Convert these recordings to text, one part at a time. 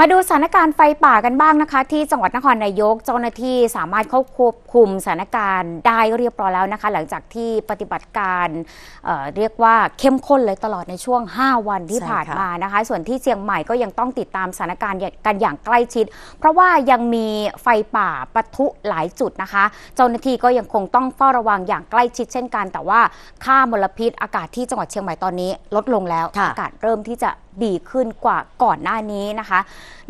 มาดูสถานการณ์ไฟป่ากันบ้างนะคะ ที่จังหวัดนครนายกเจ้าหน้าที่สามารถเข้าควบคุมสถานการณ์ได้เรียบร้อยแล้วนะคะ หลังจากที่ปฏิบัติการเอ่อเรียกว่าเข้มข้นเลยตลอดในช่วง 5 วันที่ใช่ผ่านค่ะมานะคะ ส่วนที่เชียงใหม่ก็ยังต้องติดตามสถานการณ์กันอย่างใกล้ชิด เพราะว่ายังมีไฟป่าปะทุหลายจุดนะคะ เจ้าหน้าที่ก็ยังคงต้องเฝ้าระวังอย่างใกล้ชิดเช่นกัน แต่ว่าค่ามลพิษอากาศที่จังหวัดเชียงใหม่ตอนนี้ลดลงแล้วค่ะอากาศเริ่มที่จะ ดีขึ้นกว่าก่อนหน้านี้นะคะ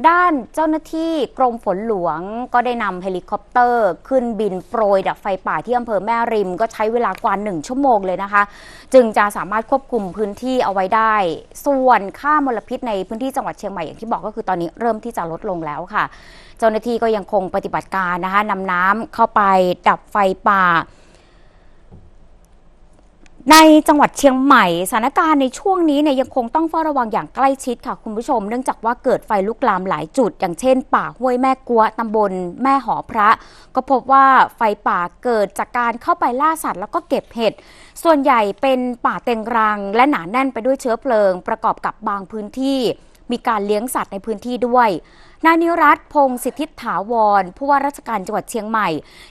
ด้านเจ้าหน้าที่กรมฝนหลวงก็ได้นำเฮลิคอปเตอร์ ขึ้นบินโปรยดับไฟป่าที่อำเภอแม่ริม ก็ใช้เวลากว่า 1 ชั่วโมงเลยนะคะ จึงจะสามารถควบคุมพื้นที่เอาไว้ได้ ส่วนค่ามลพิษในพื้นที่จังหวัดเชียงใหม่อย่างที่บอกก็คือตอนนี้เริ่มที่จะลดลงแล้วค่ะ เจ้าหน้าที่ก็ยังคงปฏิบัติการนะคะนำน้ำเข้าไปดับไฟป่า ในจังหวัดเชียงใหม่สถานการณ์ในช่วงนี้เนี่ยยังคงต้องเฝ้าระวังอย่างใกล้ชิดค่ะคุณผู้ชม เนื่องจากว่าเกิดไฟลุกลามหลายจุด อย่างเช่น ป่าห้วยแม่กัวตำบลแม่หอพระ ก็พบว่าไฟป่าเกิดจากการเข้าไปล่าสัตว์แล้วก็เก็บเห็ดส่วนใหญ่เป็นป่าเต็งรัง และหนาแน่นไปด้วยเชื้อเพลิง ประกอบกับบางพื้นที่ มีการเลี้ยงสัตว์ในพื้นที่ด้วยนายนิรัตพงศิทธิถาวร ผู้ว่าราชการจังหวัดเชียงใหม่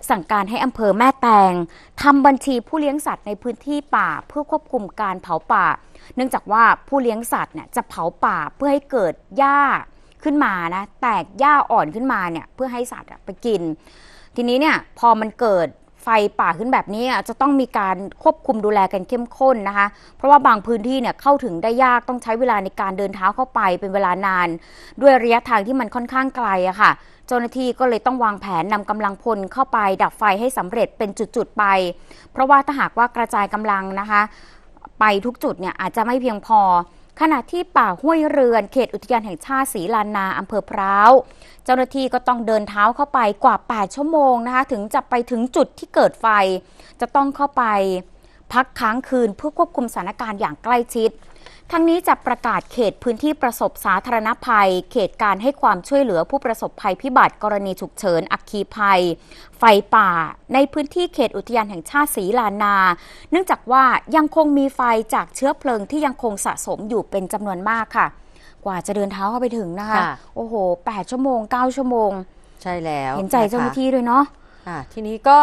สั่งการให้อำเภอแม่แตงทำบัญชีผู้เลี้ยงสัตว์ในพื้นที่ป่าเพื่อควบคุมการเผาป่า เนื่องจากว่าผู้เลี้ยงสัตว์เนี่ยจะเผาป่าเพื่อให้เกิดหญ้าขึ้นมานะ แตกหญ้าอ่อนขึ้นมาเนี่ยเพื่อให้สัตว์ไปกิน ทีนี้เนี่ยพอมันเกิด ไฟป่าขึ้นแบบนี้จะต้องมีการควบคุมดูแลกันเข้มข้นนะคะ เพราะว่าบางพื้นที่เนี่ยเข้าถึงได้ยากต้องใช้เวลาในการเดินเท้าเข้าไปเป็นเวลานาน ด้วยระยะทางที่มันค่อนข้างไกลอะค่ะ เจ้าหน้าที่ก็เลยต้องวางแผนนำกำลังพลเข้าไป ดับไฟให้สำเร็จเป็นจุดๆไป เพราะว่าถ้าหากว่ากระจายกำลังนะคะ ไปทุกจุดเนี่ยอาจจะไม่เพียงพอ ขณะที่ป่าห้วยเรือนเขตอุทยานแห่งชาติศรีลานนาอำเภอพร้าว เจ้าหน้าที่ก็ต้องเดินเท้าเข้าไปกว่า 8 ชั่วโมงนะคะ ถึงจะไปถึงจุดที่เกิดไฟ จะต้องเข้าไปพักค้างคืนเพื่อควบคุมสถานการณ์อย่างใกล้ชิด ทั้งนี้จะประกาศเขตพื้นที่ประสบสาธารณภัย เขตการให้ความช่วยเหลือผู้ประสบภัยพิบัติกรณีฉุกเฉิน อัคคีภัย ไฟป่า ในพื้นที่เขตอุทยานแห่งชาติศรีลานา เนื่องจากว่ายังคงมีไฟจากเชื้อเพลิงที่ยังคงสะสมอยู่เป็นจำนวนมากค่ะ กว่าจะเดินเท้าเข้าไปถึงนะคะค่ะโอ้โห 8 ชั่วโมง 9 ชั่วโมง ใช่แล้ว เห็นใจเจ้าหน้าะคะที่ด้วยเนาะอะทีนี้ก็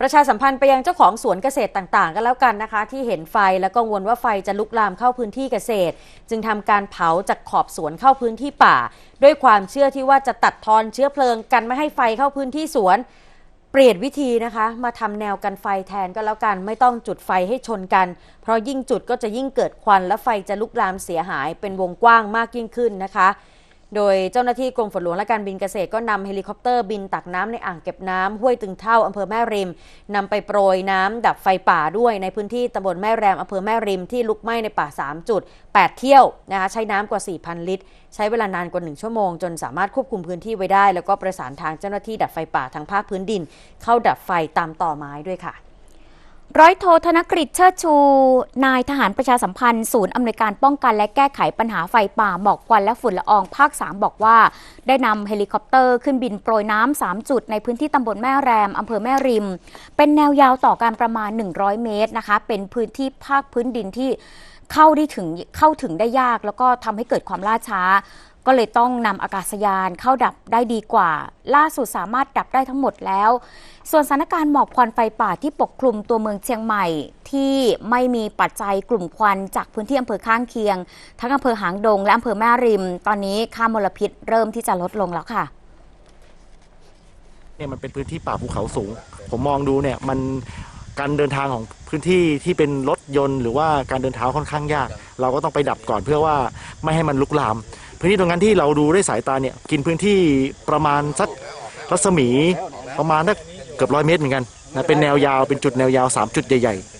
ประชาสัมพันธ์ไปยังเจ้าของสวนเกษตรต่างๆ กันแล้วกันนะคะ ที่เห็นไฟและกังวลว่าไฟจะลุกลามเข้าพื้นที่เกษตร จึงทำการเผาจากขอบสวนเข้าพื้นที่ป่า ด้วยความเชื่อที่ว่าจะตัดทอนเชื้อเพลิงกันไม่ให้ไฟเข้าพื้นที่สวน เปลี่ยนวิธีนะคะ มาทำแนวกันไฟแทนก็แล้วกัน ไม่ต้องจุดไฟให้ชนกัน เพราะยิ่งจุดก็จะยิ่งเกิดควันและไฟจะลุกลามเสียหายเป็นวงกว้างมากยิ่งขึ้นนะคะ โดยเจ้าหน้าที่กรมฝนหลวงและการบินเกษตรก็นำเฮลิคอปเตอร์บินตักน้ำในอ่างเก็บน้ำห้วยตึงเท่าอำเภอแม่ริมนำไปโปรยน้ำดับไฟป่าด้วยในพื้นที่ตำบลแม่แรมอำเภอแม่ริมที่ลุกไหม้ในป่า 3 จุด 8 เที่ยวนะคะใช้น้ำกว่า 4,000 ลิตร ใช้เวลานานกว่า 1 ชั่วโมง จนสามารถควบคุมพื้นที่ไว้ได้ แล้วก็ประสานทางเจ้าหน้าที่ดับไฟป่าทางภาคพื้นดิน เข้าดับไฟตามต่อไม้ด้วยค่ะ ร้อยโทธนกฤษเชิดชู นายทหารประชาสัมพันธ์ศูนย์อำนวยการป้องกันและแก้ไขปัญหาไฟป่าหมอกควันและฝุ่นละอองภาค 3 บอกว่า ได้นำเฮลิคอปเตอร์ขึ้นบินโปรยน้ำ 3 จุดในพื้นที่ตำบลแม่แรมอำเภอแม่ริม เป็นแนวยาวต่อการประมาณ 100 เมตรนะคะ เป็นพื้นที่ภาคพื้นดินที่เข้าได้ถึงเข้าถึงได้ยาก แล้วก็ทำให้เกิดความล่าช้า ก็เลยต้องนำอากาศยานเข้าดับได้ดีกว่า ล่าสุดสามารถดับได้ทั้งหมดแล้ว ส่วนสถานการณ์หมอกควันไฟป่าที่ปกคลุมตัวเมืองเชียงใหม่ ที่ไม่มีปัจจัยกลุ่มควันจากพื้นที่อำเภอข้างเคียง ทั้งอำเภอหางดงและอำเภอแม่ริม ตอนนี้ค่ามลพิษเริ่มที่จะลดลงแล้วค่ะเนี่ยมันเป็นพื้นที่ป่าภูเขาสูง ผมมองดูเนี่ยมันการเดินทางของพื้นที่ที่เป็นรถยนต์ หรือว่าการเดินเท้าค่อนข้างยาก เราก็ต้องไปดับก่อนเพื่อว่าไม่ให้มันลุกลาม พื้นที่ตรงนั้นที่เราดูด้วยสายตาเนี่ยกินพื้นที่ประมาณสักรัศมีประมาณสักเกือบร้อยเมตรเหมือนกันนะเป็นแนวยาวเป็นจุดแนวยาว 3 จุดใหญ่ ๆ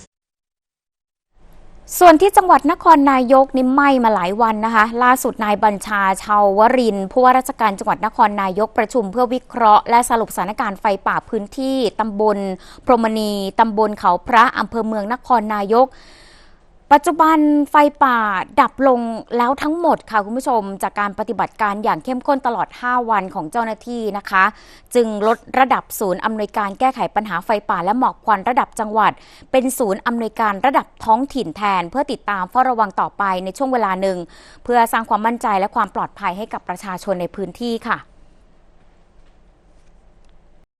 ส่วนที่จังหวัดนครนายกนี่ไหม้มาหลายวันนะคะ ล่าสุดนายบัญชาชาววรินผู้ว่าราชการจังหวัดนครนายกประชุมเพื่อวิเคราะห์และสรุปสถานการณ์ไฟป่าพื้นที่ตำบลพรมณีตำบลเขาพระอำเภอเมืองนครนายก ปัจจุบันไฟป่าดับลงแล้วทั้งหมดค่ะคุณผู้ชม จากการปฏิบัติการอย่างเข้มข้นตลอด 5 วันของเจ้าหน้าที่นะคะ จึงลดระดับศูนย์อำนวยการแก้ไขปัญหาไฟป่าและหมอกควันระดับจังหวัด เป็นศูนย์อำนวยการระดับท้องถิ่นแทน เพื่อติดตามเฝ้าระวังต่อไปในช่วงเวลาหนึ่ง เพื่อสร้างความมั่นใจและความปลอดภัยให้กับประชาชนในพื้นที่ค่ะ